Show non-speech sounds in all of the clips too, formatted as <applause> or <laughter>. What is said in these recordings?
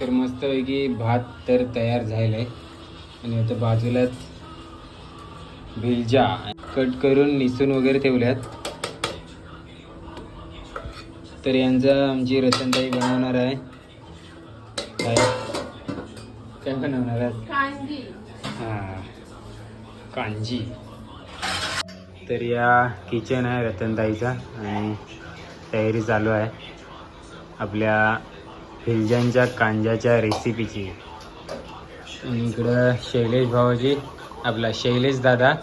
तर मस्तपैकी भात तर तयार झालेला आहे आणि आता बाजूलाच भिलजा कट करून निसून वगैरे ठेवल्यात. तर यांचा आमची रतनताई बनवणार आहे. काय? काय बनवणार आहे कांजी. हां कांजी. तर या किचन आहे रतनताईचा आणि तयारी चालू आहे. आपल्या फिलजांच्या कांद्याच्या रेसिपीची आणि इकडं शैलेश भावाजी आपला शैलेश दादा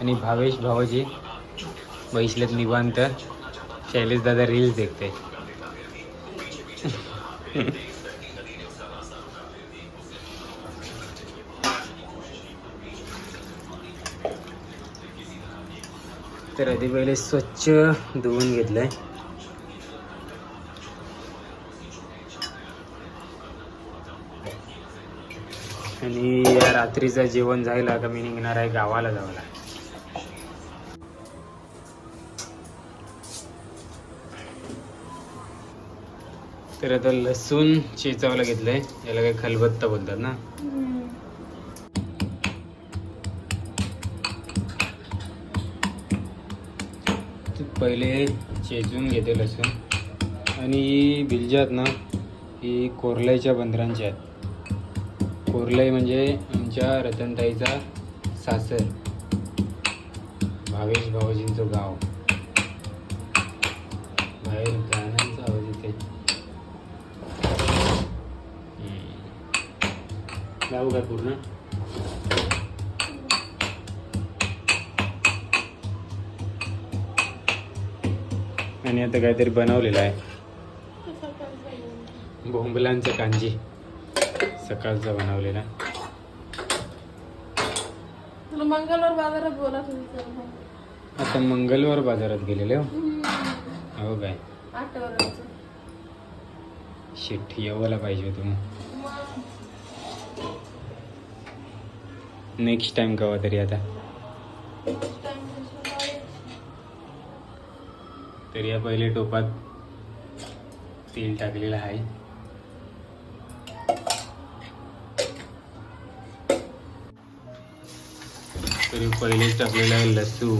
आणि भावेश भावाजी बैसलेत निवांत. शैलेश दादा रील्स देखते. तर आधी पहिले स्वच्छ धुवून घेतलं आहे आणि या रात्रीचं जेवण जायला का मी निघणार आहे गावाला जायला. तर आता लसूण चेचावला घेतलंय. याला काही खलबत्ता बोलतात ना. पहिले चेचून घेते लसूण. आणि ही भिलजात ना ही कोरल्याच्या बंदरांची आहेत. कोरलाई म्हणजे आमच्या रतनताईचा सासर. भावेश भाऊजींचं गाव. बाहेर गाण्यांचा आवाज येते का पूर्ण? आणि आता काहीतरी बनवलेलं आहे. बोंबलांचं कांजी. सकाळचा बनवलेला. तुला मंगळवार बाजारात बोला तुम्ही आता मंगळवार बाजारात गेलेले हो. हो काय आठवड्याचं. शिट येवायला पाहिजे होतं मग. नेक्स्ट टाइम कवा तरी आता. तरी या पहिले टोपात तेल टाकलेलं आहे. तरी पहिलेच टाकलेलं आहे लसूण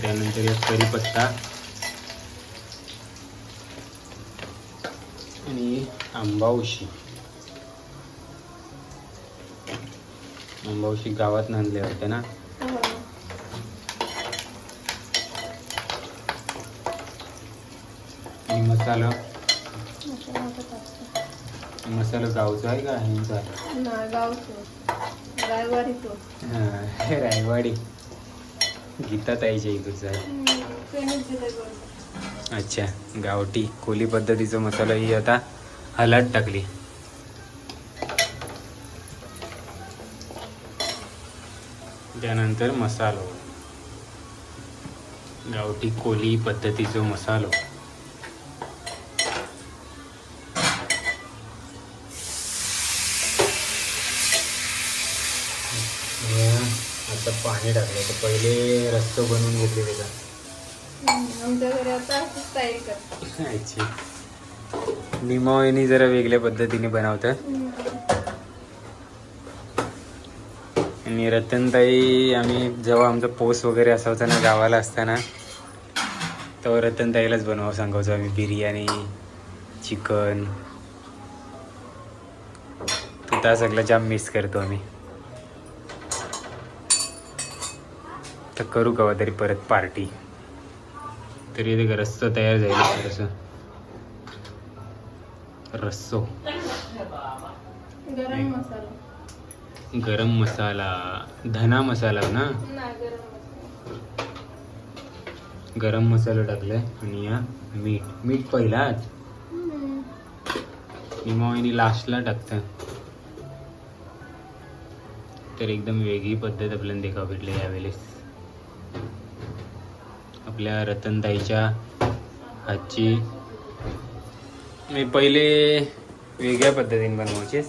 त्यानंतर या कढीपत्ता. आणि आंबावशी आंबावशी गावात आणले होते ना? आणि मसाला मसाला गावचा आहे का ह्यांचा आहे? नाही गावचं. रायवारी तो हा, रायवाडी. गीता ताईच्या इकडचा आहे. पेमेंट. अच्छा गावठी. कोली पद्धतीचा मसाला ही आता हलात टाकली. त्यानंतर मसालो. गावठी कोली पद्धतीचा मसालो आता पाणी टाकलं. तर पहिले रस्तो बनवून घेतले त्याचा आमच्या घरी आता अशीच तयारी करतात. अच्छा. निमोईनी जरा वेगळ्या पद्धतीने बनवतात. आणि रतनताई आम्ही जेव्हा आमचा पोस वगैरे असायचा ना गावाला असताना तेव्हा रतनताईलाच बनवावं सांगायचो आम्ही. बिर्याणी चिकन तो त्या सगळं जाम मिस करतो आम्ही. तर करू कवा तरी परत पार्टी तरी ते रस्सा तयार झाला थोडंसं रस्सो. गरम मसाला. गरम मसाला. धना मसाला ना? गरम मसाला. गरम मसाला टाकलाय आणि या मीठ. मीठ पहिलाच. निमोईनी लास्टला टाकतं तर एकदम वेगळी पद्धत आपल्याला देखा भेटली यावेळेस. आपल्या रतनताईच्या हातची. मी पहिले वेगळ्या पद्धतीने बनवतात.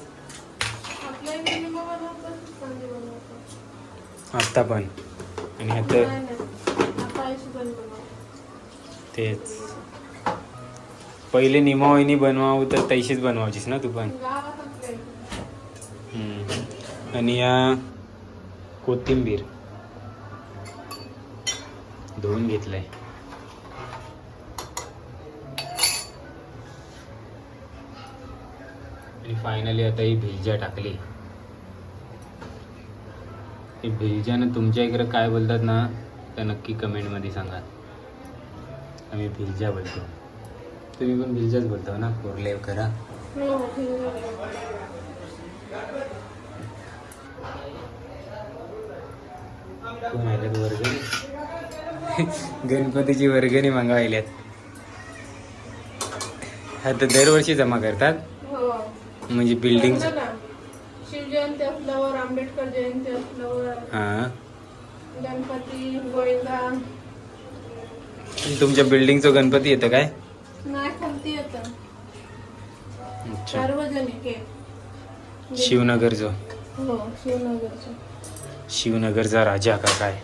आत्ता पण. आणि आता. तेच. पहिले निमावणी बनवावं तर तैशीच बनवायचीस ना तू पण. आणि या कोथिंबीर. धुवून घेतलंय. आणि फायनली आता ही भिलजा टाकली. ही भिलजानं तुमच्या इकडे काय बोलतात ना तर नक्की कमेंटमध्ये सांगा. आम्ही भिलजा बोलतो. तुम्ही पण भिलजाच बोलतो हो ना कोरलेव करा हो, आहे. कोण वर्गणी गणपतीची वर्गणी मागायल्यात हा तर दरवर्षी जमा करतात? हो. म्हणजे बिल्डिंग बघा ना, शिवजयंती असल्यावर आंबेडकर जयंती असल्यावर हा. गणपती गोविंदा. तुमच्या बिल्डिंगचं गणपती येतं काय? नाही खालती येतं. अच्छा. सार्वजनिक आहे. शिवनगरचं. हो शिवनगरचं. शिवनगरचा राजा का काय?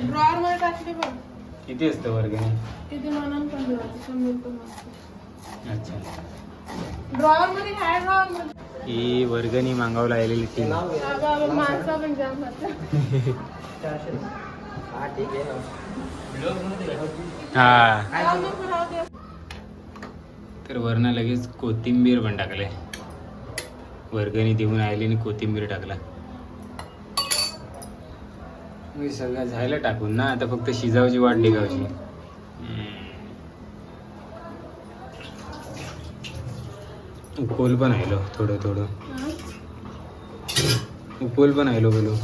ड्रॉवर मध्ये टाकली बघ किती असतं वर्गणी किती पण. अच्छा ड्रॉवर मध्ये काय ड्रॉवर मध्ये ही वर्गणी मागावं लागलेली ती माणसं पण जाम. हा. तर वरनं लगेच कोथिंबीर पण टाकले वर्गणी देऊन आली आणि कोथिंबीर टाकला. सगळं झालं टाकून ना आता फक्त शिजावची वाट निघावची. उपोल पण आयलो थोडं थोडं. हा? उपोल पण आयलो बोलो.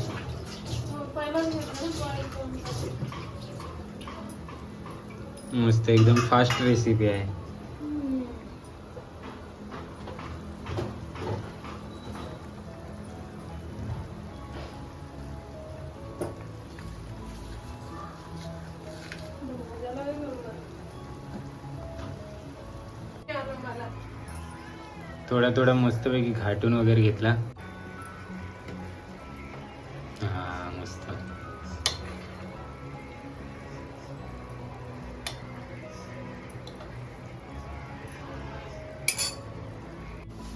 मस्त एकदम फास्ट रेसिपी आहे. थोडा थोडा मस्तपैकी घाटून वगैरे घेतला. हा मस्त.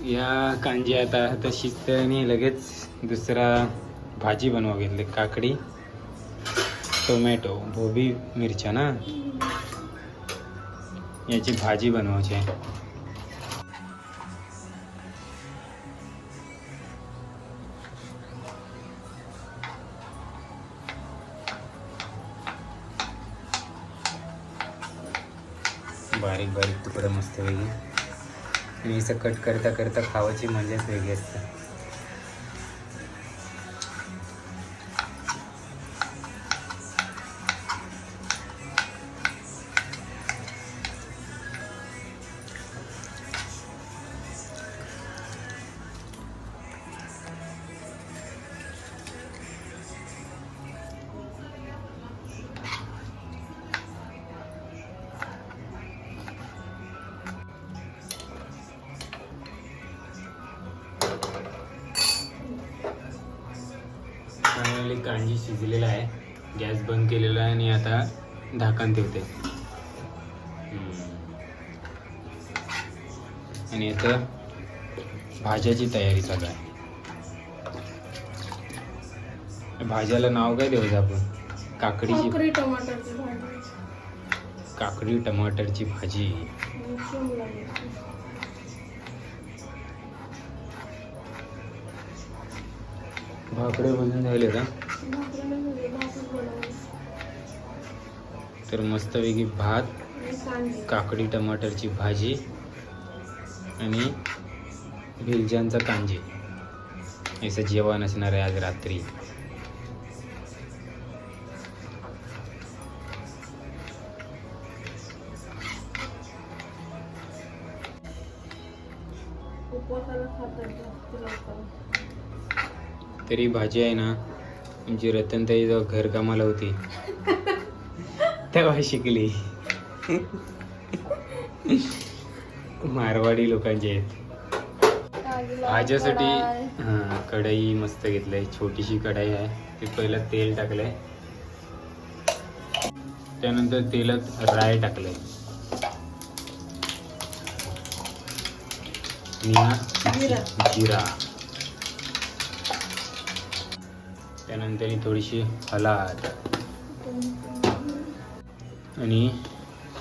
या कांजी आता आता शिजते आणि लगेच दुसरा भाजी बनवा घेतली काकडी टोमॅटो भोबी मिरच्या ना? याची भाजी बनवायची आहे. बारीक बारीक तुकडं मस्त वेगळी. आणि असं कट करता करता खावायची मजाच वेगळी असते. कांजी शिजलेला आहे. गॅस बंद केलेला आहे आणि आता झाकण ठेवते. आणि आता भाज्याची तयारी चालू आहे. भाज्याला नाव काय द्यायचं आपण? काकडीची काकडी टमाटरची भाजी. भाकरे बनून झाले का तर मस्तपैकी भात काकडी टमाटरची भाजी आणि भिलजांचा कांजे. असं जेवण असणार आहे आज रात्री. तरी भाजी आहे ना तुमची रतनताई जेव्हा घरकामाला होती तेव्हा शिकली. मारवाडी लोकांचे आहेत. कढाई. हां कढई मस्त घेतलंय. छोटीशी कढाई आहे. ते पहिलं तेल टाकलंय. त्यानंतर तेलात राय टाकलंय. जिरा. त्यानंतर थोडीशी हलाद. आणि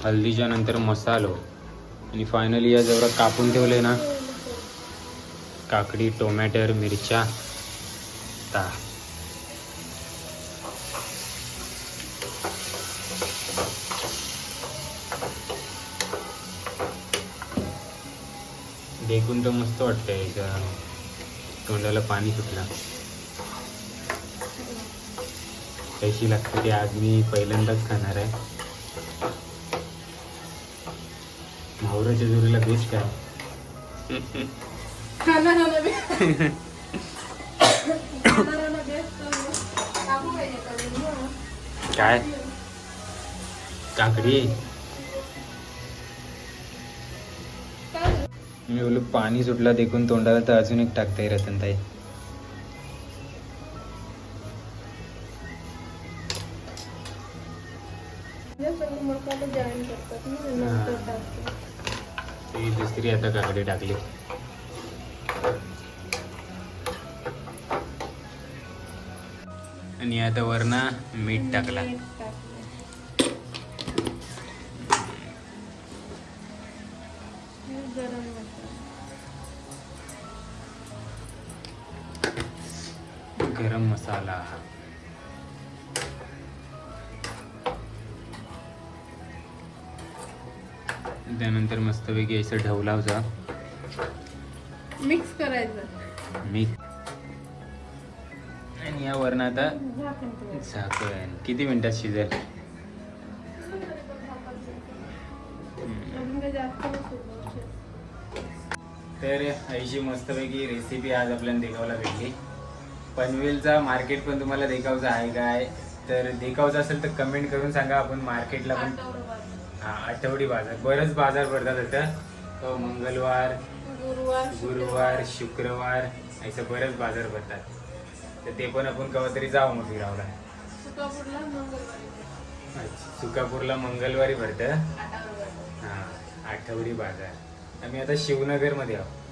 हल्दीच्या नंतर मसालो. आणि फायनली या जवळ कापून ठेवले ना काकडी टोमॅटर मिरच्या ता. देखून तर मस्त वाटतंय तोंडाला पाणी सुटलं. कशी लागते ते आज मी पहिल्यांदाच खाणार आहे. मावराच्या जोरीला बेस्ट. काय? काकडी? काय? झालं? मी बोललो पाणी सुटला देखून तोंडाला तर अजून एक टाकताय रतनताई. जॉईन करतात ना नंतर टाकतात. ती दुसरी आता काकडी टाकली. आणि आता वरना मीठ टाकला. मीठ टाकलं. हे गरम मसाला. गरम मसाला त्यानंतर मस्तपैकी असं ढवलावचा मिक्स करायचं मीठ आणि या वरण आता झाकण. झाकण किती मिनिटात शिजेल. तर आईची मस्तपैकी रेसिपी आज आपल्याला देखावला भेटली पनवेलचा मार्केट पण तुम्हाला देखावचा आहे काय तर देखावचा असेल तर कमेंट करून सांगा आपण मार्केटला पण. हा आठवडी बाजार. बरंच बाजार भरतात इथं तो मंगळवार गुरुवार गुरुवार शुक्रवार. असं बरेच बाजार भरतात. तर ते पण आपण केव्हा तरी जाऊ मग फिरावला सुकापूरला मंगळवारी. भरतं. हा आठवडी बाजार. आम्ही आता शिवनगरमध्ये आहोत.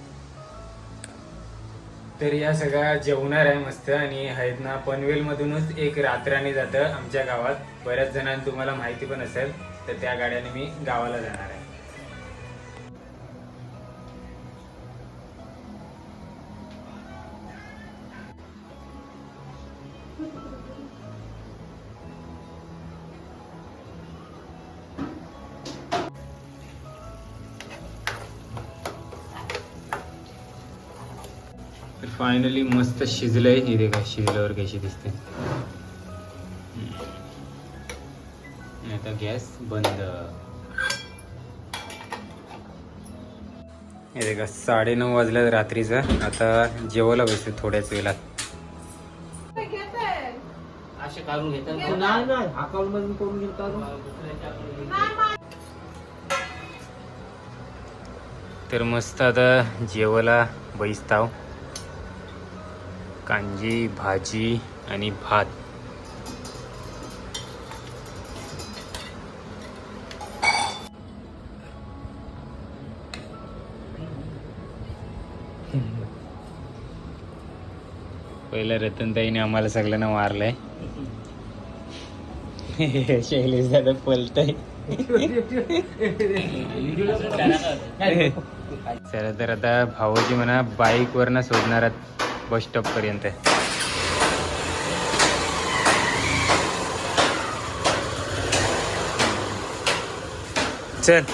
तर या सगळ्या जेवणार आहे मस्त आणि आहेत ना पनवेलमधूनच एक रात्राने जातं आमच्या गावात. बऱ्याच जणांना तुम्हाला माहिती पण असेल तर त्या गाड्याने मी गावाला जाणार आहे. फायनली मस्त शिजलंय हे देखा शिजल्यावर कशी दिसते. आता गॅस बंद. हे देखा साडेनऊ वाजल्या रात्रीचं. आता जेवायला बसू थोड्याच वेळात. काय घेताय? असे काढून घेतात. नाही, नाही. अकाउंट मधून करून घेतात तर मस्त आता जेवायला बैसताव. कांजी भाजी आणि भात. पहिलं रतनताईने आम्हाला सगळ्यांना मारलंय. शैलेश दादा पलतय. <laughs> चला तर आता भाऊजी म्हणा बाईकवर ना सोडणार बस स्टॉप पर्यंत चल.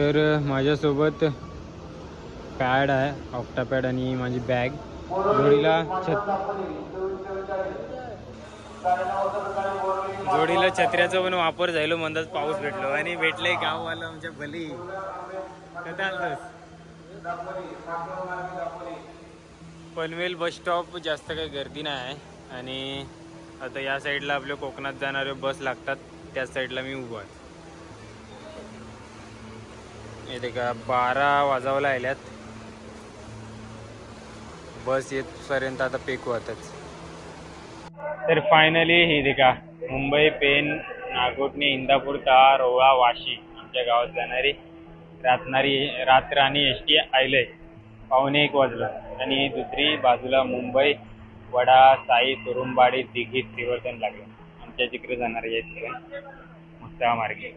तर माझ्यासोबत पॅड आहे ऑक्टा पॅड आणि माझी बॅग जोडीला छत जोडीला छत्र्याचा पण वापर झालो म्हणतात पाऊस भेटलो. आणि भेटलंय गाववाला आमच्या भली. पनवेल बस स्टॉप जास्त काही गर्दी नाही. आहे आणि आता या साईडला आपल्या कोकणात जाणारे बस लागतात. त्या साईडला मी उभा आहे. येते का? बारा वाजावला आल्यात बस येतपर्यंत आता पेकू होतच तर फायनली हे देखा का? मुंबई पेन नागोटणे इंदापूर तहा रोळा वाशी आमच्या गावात जाणारी रातणारी रात्र आणि एस टी आयलंय. पावणे एक वाजलं. आणि दुसरी बाजूला मुंबई वडा साई तुरुंबाडी दिघी त्रिवर्तन लागलं. आमच्या तिकडे जाणार आहे तिकडे मुक्ता मार्गे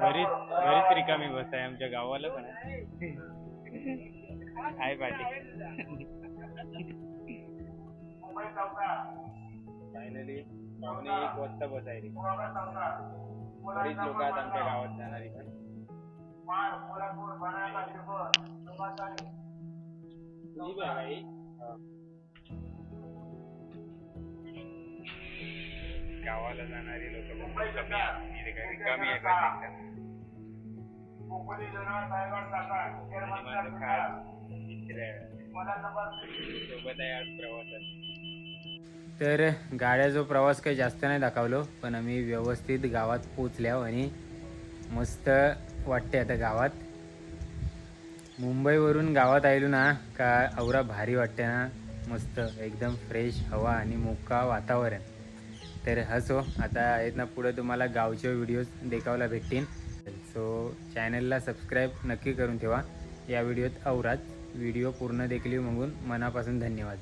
बरीच बरीच रिकामी बस आहे आमच्या गावाला पण आहे. <laughs> आहे पाठी फायनली पावणे एक वाजता बसायली. बरीच लोक आहेत आमच्या गावात जाणारी पण. तुझी बघ गावाला जाणारी लोक कमी आहेत. म्हणजे काय रिकामी आहे माझं खास मित्र सोबत आहे आज प्रवासात तर गाड्याचा प्रवास काही जास्त नाही दाखवलो पण आम्ही व्यवस्थित गावात पोचल्या आणि मस्त वाटते आता गावात. मुंबईवरून गावात आलो ना का औरा भारी वाटते ना. मस्त एकदम फ्रेश हवा आणि मोका वातावरण. तर हसो आता आहेत ना पुढे तुम्हाला गावचे व्हिडिओज देखावला भेटतील. सो चॅनलला सबस्क्राईब नक्की करून ठेवा. या व्हिडिओत औरात व्हिडिओ पूर्ण देखील मागून मनापासून धन्यवाद.